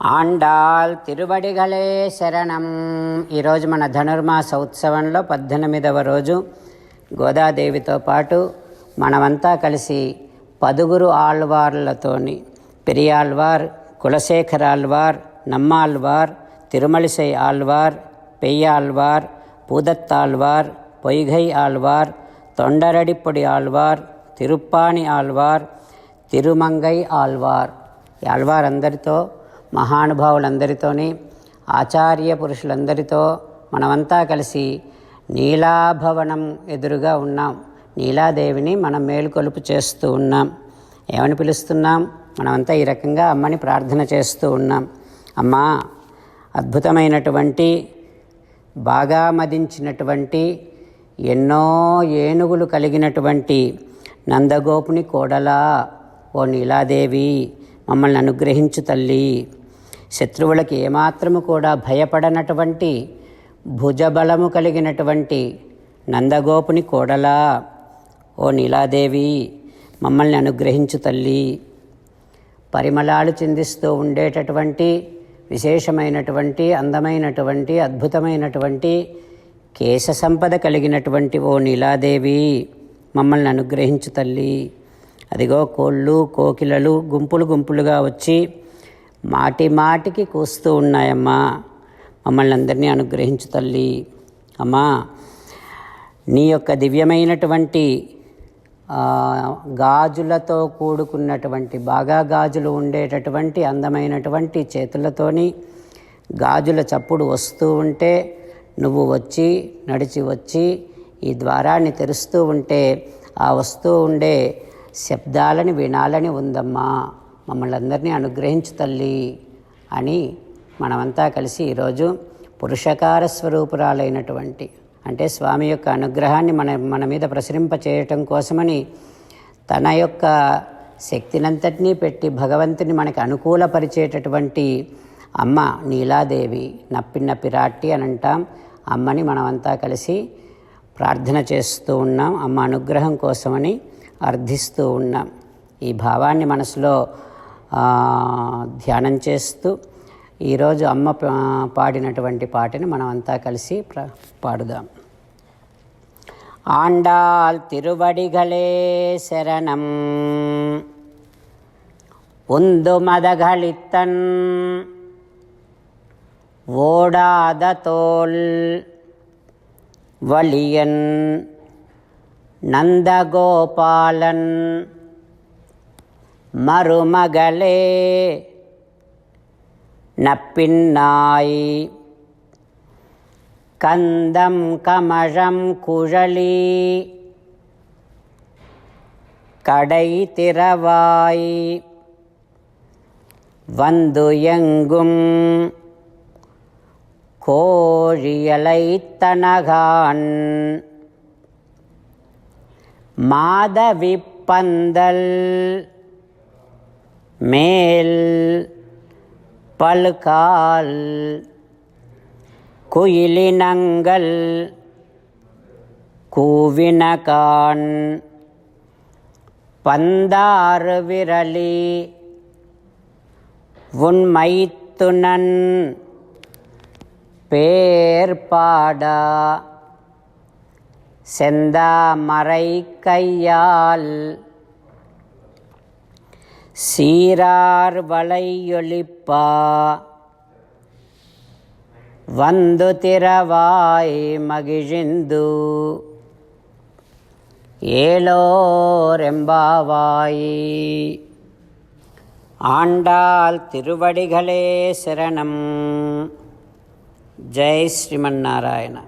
ఆండాల్ తిరువడిగలే శరణం. ఈరోజు మన ధనుర్మాస ఉత్సవంలో పద్దెనిమిదవ రోజు గోదాదేవితో పాటు మనమంతా కలిసి పదుగురు ఆళ్వార్లతోని పెరియాళ్వార్ కులశేఖరాళ్వార్ నమ్మాళ్వార్ తిరుమలిసై ఆళ్వార్ పెయ్యాళ్వార్ పూదత్తాళ్వార్ పొయ్గై ఆళ్వార్ తొండరడిప్పొడి ఆళ్వార్ తిరుప్పాణి ఆళ్వార్ తిరుమంగై ఆళ్వార్. ఈ ఆళ్వారందరితో మహానుభావులందరితోని ఆచార్య పురుషులందరితో మనమంతా కలిసి నీలాభవనం ఎదురుగా ఉన్నాం. నీలాదేవిని మనం మేలుకొలుపు చేస్తూ ఉన్నాం. ఏమని పిలుస్తున్నాం? మనమంతా ఈ రకంగా అమ్మని ప్రార్థన చేస్తూ ఉన్నాం. అమ్మా అద్భుతమైనటువంటి బాగా మదించినటువంటి ఎన్నో ఏనుగులు కలిగినటువంటి నందగోపుని కోడలా ఓ నీలాదేవి మమ్మల్ని అనుగ్రహించు తల్లి. శత్రువులకి ఏమాత్రము కూడా భయపడనటువంటి భుజబలము కలిగినటువంటి నందగోపుని కోడలా. ఓ నీలాదేవి మమ్మల్ని అనుగ్రహించు తల్లి. పరిమళాలు చిందిస్తూ ఉండేటటువంటి విశేషమైనటువంటి అందమైనటువంటి అద్భుతమైనటువంటి కేశ సంపద కలిగినటువంటి ఓ నీలాదేవి మమ్మల్ని అనుగ్రహించు తల్లి. అదిగో కోళ్ళు కోకిలలు గుంపులు గుంపులుగా వచ్చి మాటి మాటికి కూస్తూ ఉన్నాయమ్మా. మమ్మల్ని అందరినీ అనుగ్రహించు తల్లి. అమ్మా నీ యొక్క దివ్యమైనటువంటి గాజులతో కూడుకున్నటువంటి బాగా గాజులు ఉండేటటువంటి అందమైనటువంటి చేతులతోని గాజుల చప్పుడు వస్తూ ఉంటే నువ్వు వచ్చి నడిచి వచ్చి ఈ ద్వారాన్ని తెరుస్తూ ఉంటే ఆ వస్తూ ఉండే శబ్దాలని వినాలని ఉందమ్మా. మమ్మల్ని అందరినీ అనుగ్రహించు తల్లి అని మనమంతా కలిసి ఈరోజు పురుషకార స్వరూపురాలైనటువంటి అంటే స్వామి యొక్క అనుగ్రహాన్ని మన మన మీద ప్రసరింప చేయటం కోసమని తన యొక్క శక్తినంతటినీ పెట్టి భగవంతుని మనకి అనుకూలపరిచేటటువంటి అమ్మ నీలాదేవి నప్పిన్న పిరాట్టి అని అంటాం. అమ్మని మనమంతా కలిసి ప్రార్థన చేస్తూ ఉన్నాం. అమ్మ అనుగ్రహం కోసమని అర్థిస్తూ ఉన్నాం. ఈ భావాన్ని మనసులో ధ్యానం చేస్తూ ఈరోజు అమ్మ పా- పాడినటువంటి పాటని మనమంతా కలిసి ప్ర పాడుదాం ஆண்டாள் திருவடிகளே சரணம் உந்து மதகளித்தன் ஓடாத தோல் வலியன் நந்தகோபாலன் மருமகளே நப்பின்னாய். கந்தம் கமழம் குழலி கடை திறவாய். வந்து எங்கும் கோழியலைத்தனகான் மாதவிப்பந்தல் மேல் பல்கால் குயிலினங்கள் கூவினகான் பந்தாறு விரலி உன்மைத்துனன் பேர்பாடா செந்தாமரை கையால் சீரார் வளையொலிப்பா வந்து திறவாய் மகிழிந்து. ஏலோரெம்பாவாய். ஆண்டாள் திருவடிகளே சரணம். ஜெய் ஸ்ரீமன்னாராயண